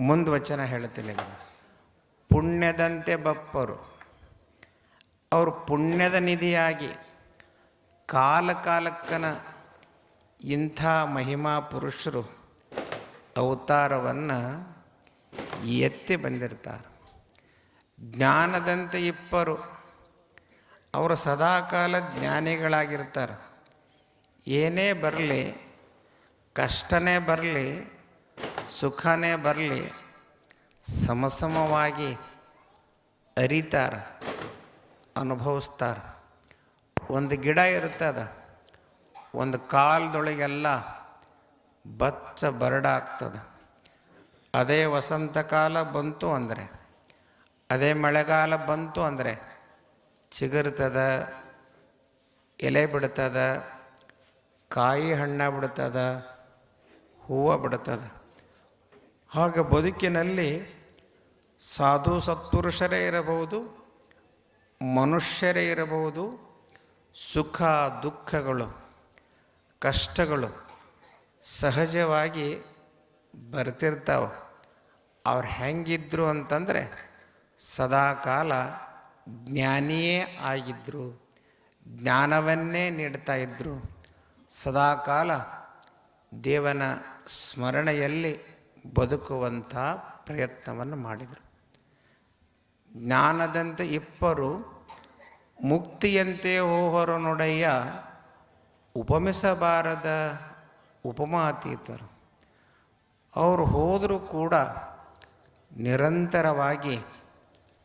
ಮುಂದೆ ವಚನ ಹೇಳ್ತೀನಿ ಇದನ್ನು. ಪುಣ್ಯದಂತೆ ಬಪ್ಪರು ಅವರು ಪುಣ್ಯದ ನಿಧಿಯಾಗಿ ಕಾಲ ಕಾಲಕ್ಕನ ಇಂಥ ಮಹಿಮಾ ಪುರುಷರು ಅವತಾರವನ್ನು ಎತ್ತಿ ಬಂದಿರ್ತಾರೆ. ಜ್ಞಾನದಂತೆ ಇಪ್ಪರು, ಅವರು ಸದಾಕಾಲ ಜ್ಞಾನಿಗಳಾಗಿರ್ತಾರೆ. ಏನೇ ಬರಲಿ, ಕಷ್ಟನೇ ಬರಲಿ ಸುಖನೇ ಬರಲಿ, ಸಮಸಮವಾಗಿ ಅರಿತಾರ, ಅನುಭವಿಸ್ತಾರ. ಒಂದು ಗಿಡ ಇರ್ತದ ಒಂದು ಕಾಲದೊಳಗೆಲ್ಲ ಬಚ್ಚ ಬರಡಾಗ್ತದೆ ಅದೇ ವಸಂತ ಕಾಲ ಬಂತು ಅಂದರೆ, ಅದೇ ಮಳೆಗಾಲ ಬಂತು ಅಂದರೆ ಚಿಗುರ್ತದ, ಎಲೆ ಬಿಡ್ತದ, ಕಾಯಿ ಹಣ್ಣ ಬಿಡ್ತದ, ಹೂವು ಬಿಡ್ತದ. ಹಾಗೆ ಬದುಕಿನಲ್ಲಿ ಸಾಧು ಸತ್ಪುರುಷರೇ ಇರಬಹುದು, ಮನುಷ್ಯರೇ ಇರಬಹುದು, ಸುಖ ದುಃಖಗಳು, ಕಷ್ಟಗಳು ಸಹಜವಾಗಿ ಬರ್ತಿರ್ತಾವೆ. ಅವ್ರು ಹೆಂಗಿದ್ರು ಅಂತಂದರೆ ಸದಾಕಾಲ ಜ್ಞಾನಿಯೇ ಆಗಿದ್ದರು ಜ್ಞಾನವನ್ನೇ ನೀಡ್ತಾ ಇದ್ದರು ಸದಾಕಾಲ ದೇವನ ಸ್ಮರಣೆಯಲ್ಲಿ ಬದುಕುವಂಥ ಪ್ರಯತ್ನವನ್ನು ಮಾಡಿದರು. ಜ್ಞಾನದಂತೆ ಇಬ್ಬರು ಮುಕ್ತಿಯಂತೆ ಹೋಹರು ನೊಡೆಯ ಉಪಮಿಸಬಾರದ ಉಪಮಾತೀತರು. ಅವರು ಹೋದರೂ ಕೂಡ ನಿರಂತರವಾಗಿ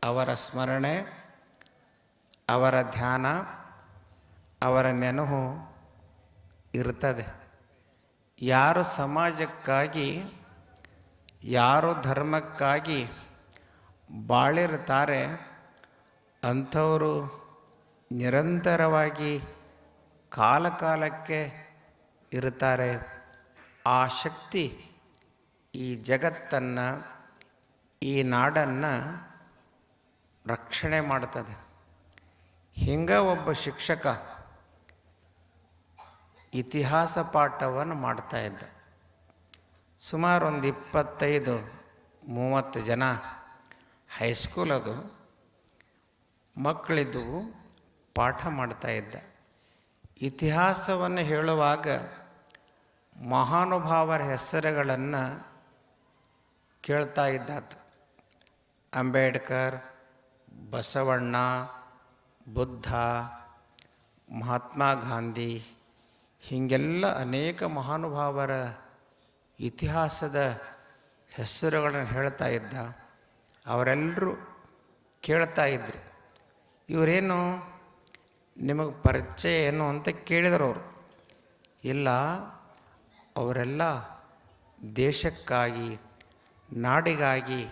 ಅವರ ಸ್ಮರಣೆ, ಅವರ ಧ್ಯಾನ, ಅವರ ನೆನಹು ಇರ್ತದೆ. ಯಾರು ಸಮಾಜಕ್ಕಾಗಿ ಯಾರು ಧರ್ಮಕ್ಕಾಗಿ ಬಾಳಿರ್ತಾರೆ ಅಂಥವರು ನಿರಂತರವಾಗಿ ಕಾಲಕಾಲಕ್ಕೆ ಇರ್ತಾರೆ ಆ ಶಕ್ತಿ ಈ ಜಗತ್ತನ್ನು, ಈ ನಾಡನ್ನು ರಕ್ಷಣೆ ಮಾಡ್ತದೆ. ಹಿಂಗೆ ಒಬ್ಬ ಶಿಕ್ಷಕ ಇತಿಹಾಸ ಪಾಠವನ್ನು ಮಾಡ್ತಾ ಇದ್ದ. ಸುಮಾರು ಒಂದು ಇಪ್ಪತ್ತೈದು, ಮೂವತ್ತು ಜನ ಹೈಸ್ಕೂಲ್ ಅದು. ಮಕ್ಕಳಿದ್ದು ಪಾಠ ಮಾಡ್ತಾ ಇದ್ದ. ಇತಿಹಾಸವನ್ನು ಹೇಳುವಾಗ ಮಹಾನುಭಾವರ ಹೆಸರುಗಳನ್ನು ಕೇಳ್ತಾ ಇದ್ದಾತ. ಅಂಬೇಡ್ಕರ್, ಬಸವಣ್ಣ, ಬುದ್ಧ, ಮಹಾತ್ಮ ಗಾಂಧಿ, ಹೀಗೆಲ್ಲ ಅನೇಕ ಮಹಾನುಭಾವರ ಇತಿಹಾಸದ ಹೆಸರುಗಳನ್ನು ಹೇಳ್ತಾ ಇದ್ದ, ಅವರೆಲ್ಲರೂ ಕೇಳ್ತಾ ಇದ್ರು. ಇವರೇನು ನಿಮಗೆ ಪರಿಚಯ ಏನು ಅಂತ ಕೇಳಿದರು ಅವರು. ಇಲ್ಲ, ಅವರೆಲ್ಲ ದೇಶಕ್ಕಾಗಿ, ನಾಡಿಗಾಗಿ,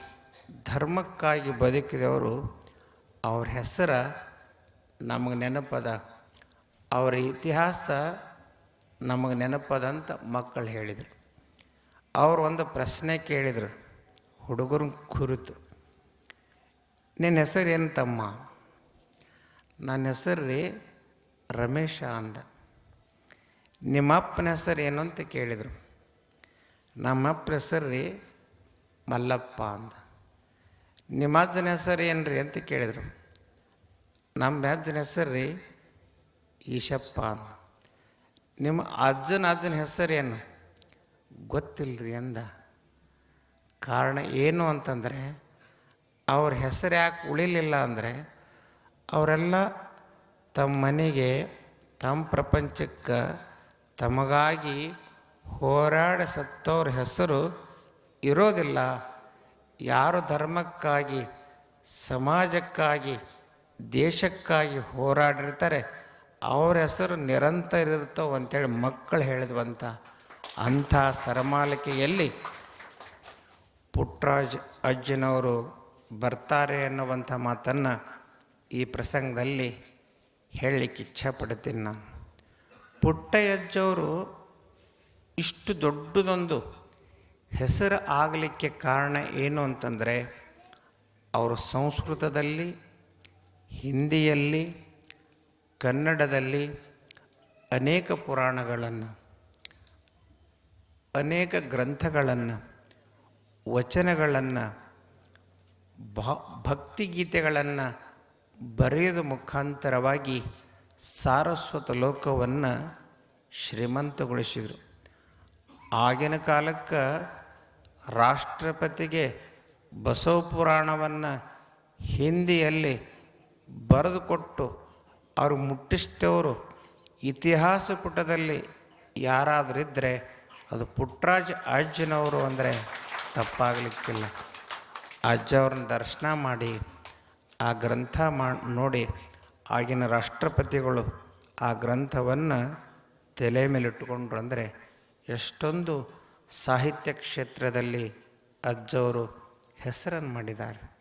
ಧರ್ಮಕ್ಕಾಗಿ ಬದುಕಿದವರು. ಅವ್ರ ಹೆಸರು ನಮಗೆ ನೆನಪದ, ಅವರ ಇತಿಹಾಸ ನಮಗೆ ನೆನಪದ ಅಂತ ಮಕ್ಕಳು ಹೇಳಿದರು. ಅವರು ಒಂದು ಪ್ರಶ್ನೆ ಕೇಳಿದರು. ಹುಡುಗರು ಕುರಿತು. ನಿನ್ನ ಹೆಸರು ಏನು ತಮ್ಮ? ನನ್ನ ಹೆಸರು ರೀ ರಮೇಶ ಅಂದ. ನಿಮ್ಮಪ್ಪನ ಹೆಸರು ಏನು? ಅಂತ ಕೇಳಿದರು. ನಮ್ಮಪ್ಪ ಹೆಸರು ರೀ ಮಲ್ಲಪ್ಪ ಅಂದ. ನಿಮ್ಮ ಅಜ್ಜನ ಹೆಸರು ಏನು ರೀ? ಅಂತ ಕೇಳಿದರು. ನಮ್ಮ ಅಜ್ಜನ ಹೆಸರು ರೀ ಈಶಪ್ಪ ಅಂದ. ನಿಮ್ಮ ಅಜ್ಜನ ಅಜ್ಜನ ಹೆಸರು ಏನು? ಗೊತ್ತಿಲ್ಲ ರೀ ಅಂದ. ಕಾರಣ ಏನು ಅಂತಂದರೆ, ಅವ್ರ ಹೆಸರು ಯಾಕೆ ಉಳಿಲಿಲ್ಲ ಅಂದರೆ, ಅವರೆಲ್ಲ ತಮ್ಮ ಮನೆಗೆ, ತಮ್ಮ ಪ್ರಪಂಚಕ್ಕೆ ತಮಗಾಗಿ ಹೋರಾಡ ಸತ್ತವ್ರ ಹೆಸರು ಇರೋದಿಲ್ಲ. ಯಾರು ಧರ್ಮಕ್ಕಾಗಿ, ಸಮಾಜಕ್ಕಾಗಿ, ದೇಶಕ್ಕಾಗಿ ಹೋರಾಡಿರ್ತಾರೆ, ಅವ್ರ ಹೆಸರು ನಿರಂತರ ಇರ್ತವೆ ಅಂತೇಳಿ ಮಕ್ಕಳು ಹೇಳಿದ್ವಂತ. ಅಂಥ ಸರಮಾಲಿಕೆಯಲ್ಲಿ ಪುಟ್ಟರಾಜ್ ಅಜ್ಜನವರು ಬರ್ತಾರೆ ಅನ್ನುವಂಥ ಮಾತನ್ನು ಈ ಪ್ರಸಂಗದಲ್ಲಿ ಹೇಳಲಿಕ್ಕೆ ಇಚ್ಛಪಡ್ತೀನಿ ನಾನು. ಪುಟ್ಟಯಜ್ಜವರು ಇಷ್ಟು ದೊಡ್ಡದೊಂದು ಹೆಸರು ಆಗಲಿಕ್ಕೆ ಕಾರಣ ಏನು ಅಂತಂದರೆ, ಅವರು ಸಂಸ್ಕೃತದಲ್ಲಿ, ಹಿಂದಿಯಲ್ಲಿ, ಕನ್ನಡದಲ್ಲಿ ಅನೇಕ ಪುರಾಣಗಳನ್ನು ಅನೇಕ ಗ್ರಂಥಗಳನ್ನು, ವಚನಗಳನ್ನು ಭಕ್ತಿಗೀತೆಗಳನ್ನು ಬರೆಯೋದ ಮುಖಾಂತರವಾಗಿ ಸಾರಸ್ವತ ಲೋಕವನ್ನು ಶ್ರೀಮಂತಗೊಳಿಸಿದರು. ಆಗಿನ ಕಾಲಕ್ಕೆ ರಾಷ್ಟ್ರಪತಿಗೆ ಬಸವ ಪುರಾಣವನ್ನು ಹಿಂದಿಯಲ್ಲಿ ಬರೆದುಕೊಟ್ಟು ಅವರು ಮುಟ್ಟಿಸಿದವರು ಇತಿಹಾಸ ಪುಟದಲ್ಲಿ ಯಾರಾದರಿದ್ದರೆ ಅದು ಪುಟ್ರಾಜ್ ಅಜ್ಜನವರು ಅಂದರೆ ತಪ್ಪಾಗಲಿಕ್ಕಿಲ್ಲ. ಅಜ್ಜವ್ರನ್ನ ದರ್ಶನ ಮಾಡಿ ಆ ಗ್ರಂಥ ಮಾ, ನೋಡಿ ಆಗಿನ ರಾಷ್ಟ್ರಪತಿಗಳು ಆ ಗ್ರಂಥವನ್ನು ತಲೆ ಮೇಲಿಟ್ಟುಕೊಂಡ್ರು ಅಂದರೆ ಎಷ್ಟೊಂದು ಸಾಹಿತ್ಯ ಕ್ಷೇತ್ರದಲ್ಲಿ ಅಜ್ಜವರು ಹೆಸರನ್ನು ಮಾಡಿದ್ದಾರೆ.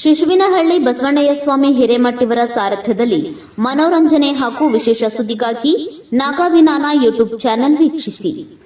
ಶಿಶುವಿನಹಳ್ಳಿ ಬಸವಣ್ಣಯ್ಯ ಸ್ವಾಮಿ ಹಿರೇಮಠಿವರ ಸಾರಥ್ಯದಲ್ಲಿ ಮನೋರಂಜನೆ ಹಾಗೂ ವಿಶೇಷ ಸುದ್ದಿಗಾಗಿ ನಾಗಾವಿನಾನ ಯೂಟ್ಯೂಬ್ ಚಾನೆಲ್ ವೀಕ್ಷಿಸಿ.